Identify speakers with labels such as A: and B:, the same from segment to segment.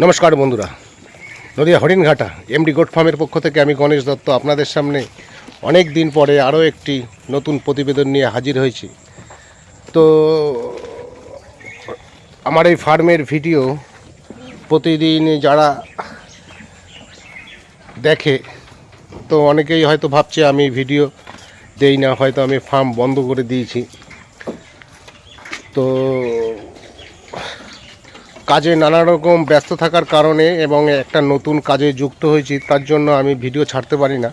A: নমস্কার বন্ধুরা। Nadia Haringhata MD goat ফার্মের পক্ষ থেকে আমি গণেশ দত্ত আপনাদের সামনে অনেক দিন পরে আরও একটি নতুন প্রতিবেদন নিয়ে হাজির হয়েছি। তো, আমার এই ফার্মের ভিডিও প্রতিদিন যারা দেখে, তো অনেকেই হয়তো ভাবছে আমি ভিডিও দেই না, হয়তো আমি ফার্ম বন্ধ করে দিয়েছি। তো কাজে নানা রকম ব্যস্ত থাকার কারণে এবং একটা নতুন কাজে যুক্ত হয়েছি, তার জন্য আমি ভিডিও ছাড়তে পারি না।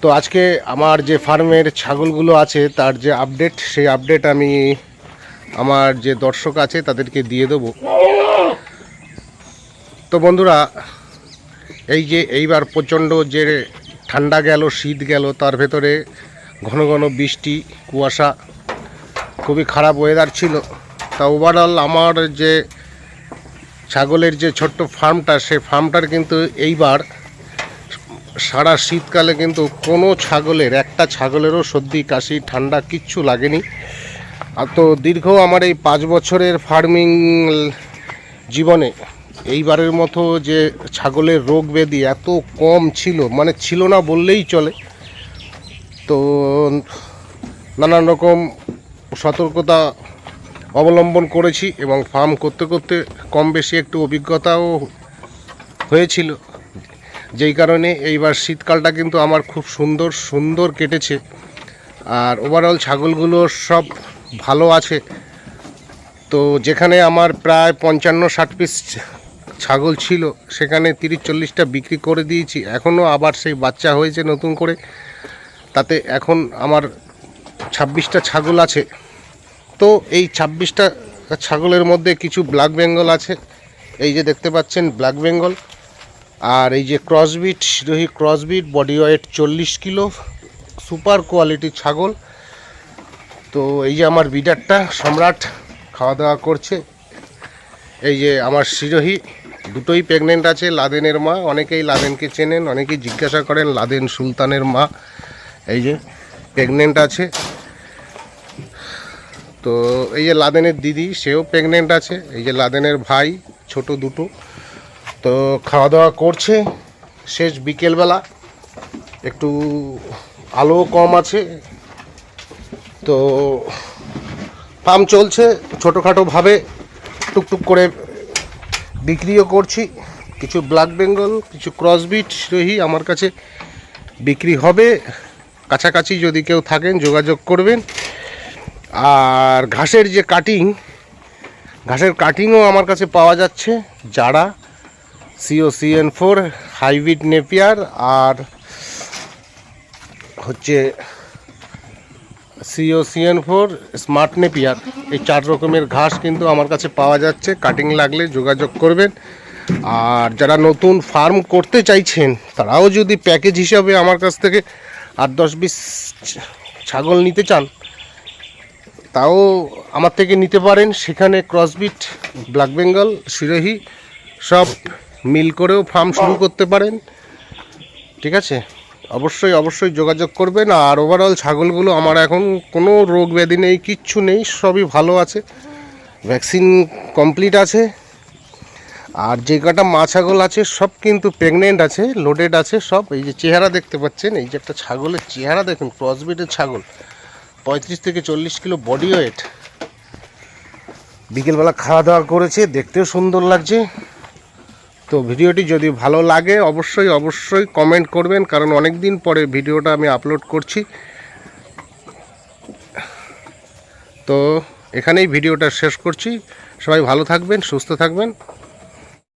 A: তো আজকে আমার যে ফার্মের ছাগলগুলো আছে, তার যে আপডেট, সেই আপডেট আমি আমার যে দর্শক আছে, তাদেরকে দিয়ে দেবো। তো বন্ধুরা, এই যে এইবার প্রচণ্ড যে ঠান্ডা গেল, শীত গেল, তার ভেতরে ঘন ঘন বৃষ্টি, কুয়াশা, খুবই খারাপ ওয়েদার ছিল। তা ওভারঅল আমার যে ছাগলের যে ছোট্ট ফার্মটা, সেই ফার্মটার কিন্তু এইবার সারা শীতকালে কিন্তু কোনো ছাগলের, একটা ছাগলেরও সর্দি, কাশি, ঠান্ডা কিচ্ছু লাগেনি। আর তো দীর্ঘ আমার এই পাঁচ বছরের ফার্মিং জীবনে এইবারের মতো যে ছাগলের রোগ ব্যাধি এত কম ছিল মানে ছিল না বললেই চলে। তো নানান রকম সতর্কতা অবলম্বন করেছি এবং ফার্ম করতে করতে কম বেশি একটু অভিজ্ঞতাও হয়েছিল। যেই কারণে এইবার শীতকালটা কিন্তু আমার খুব সুন্দর সুন্দর কেটেছে। আর ওভারঅল ছাগলগুলো সব ভালো আছে। তো যেখানে আমার প্রায় পঞ্চান্ন, ষাট পিস ছাগল ছিল, সেখানে তিরিশ, চল্লিশটা বিক্রি করে দিয়েছি। এখনও আবার সেই বাচ্চা হয়েছে নতুন করে। তাতে এখন আমার ছাব্বিশটা ছাগল আছে। তো এই ছাব্বিশটা ছাগলের মধ্যে কিছু ব্ল্যাক বেঙ্গল আছে। এই যে দেখতে পাচ্ছেন ব্ল্যাক বেঙ্গল আর এই যে crossbreed Sirohi crossbreed body weight চল্লিশ কিলো সুপার কোয়ালিটির ছাগল। তো এই যে আমার বিডারটা সম্রাট খাওয়া দাওয়া করছে। এই যে আমার সিরোহি দুটোই প্রেগনেন্ট আছে, লাদেনের মা। অনেকেই লাদেনকে চেনেন, অনেকেই জিজ্ঞাসা করেন, লাদেন সুলতানের মা। এই যে প্রেগনেন্ট আছে। তো এই যে লাদেনের দিদি, সেও প্রেগনেন্ট আছে। এই যে লাদেনের ভাই, ছোট দুটো। তো খাওয়া দাওয়া করছে। শেষ বিকেলবেলা। একটু আলো কম আছে। তো ফার্ম চলছে ছোটোখাটোভাবে টুকটুক করে বিক্রিও করছি। কিছু ব্ল্যাক বেঙ্গল কিছু ক্রসবিট রহি আমার কাছে বিক্রি হবে। কাছাকাছি যদি কেউ থাকেন, যোগাযোগ করবেন। আর ঘাসের যে কাটিং ঘাসের কাটিংও আমার কাছে পাওয়া যাচ্ছে, যারা CO CN four hybrid Napier আর হচ্ছে CO CN four smart Napier এই চার রকমের ঘাস কিন্তু আমার কাছে পাওয়া যাচ্ছে। কাটিং লাগলে যোগাযোগ করবেন। আর যারা নতুন ফার্ম করতে চাইছেন, তারাও যদি প্যাকেজ হিসাবে আমার কাছ থেকে আট দশ বিশ ছাগল নিতে চান তাও আমার থেকে নিতে পারেন। সেখানে ক্রসবিট ব্ল্যাক বেঙ্গল সিরোহি সব মিল করেও ফার্ম শুরু করতে পারেন। ঠিক আছে? অবশ্যই অবশ্যই যোগাযোগ করবেন। আর ওভারঅল ছাগলগুলো আমার এখন কোনো রোগ ব্যাধি নেই, কিচ্ছু নেই, সবই ভালো আছে। ভ্যাকসিন কমপ্লিট আছে। আর যে কটা মা ছাগল আছে, সব কিন্তু প্রেগনেন্ট আছে লোডেড আছে, সব। এই যে চেহারা দেখতে পাচ্ছেন, এই যে একটা ছাগলের চেহারা দেখুন ক্রসবিটের ছাগল। পঁয়ত্রিশ থেকে চল্লিশ কিলো বডি ওয়েট বিকেলবেলা খাওয়া দাওয়া করেছে, দেখতেও সুন্দর লাগছে। তো ভিডিওটি যদি ভালো লাগে, অবশ্যই অবশ্যই কমেন্ট করবেন, কারণ অনেক দিন পরে ভিডিওটা আমি আপলোড করছি। তো এখানেই ভিডিওটা শেষ করছি। সবাই ভালো থাকবেন, সুস্থ থাকবেন।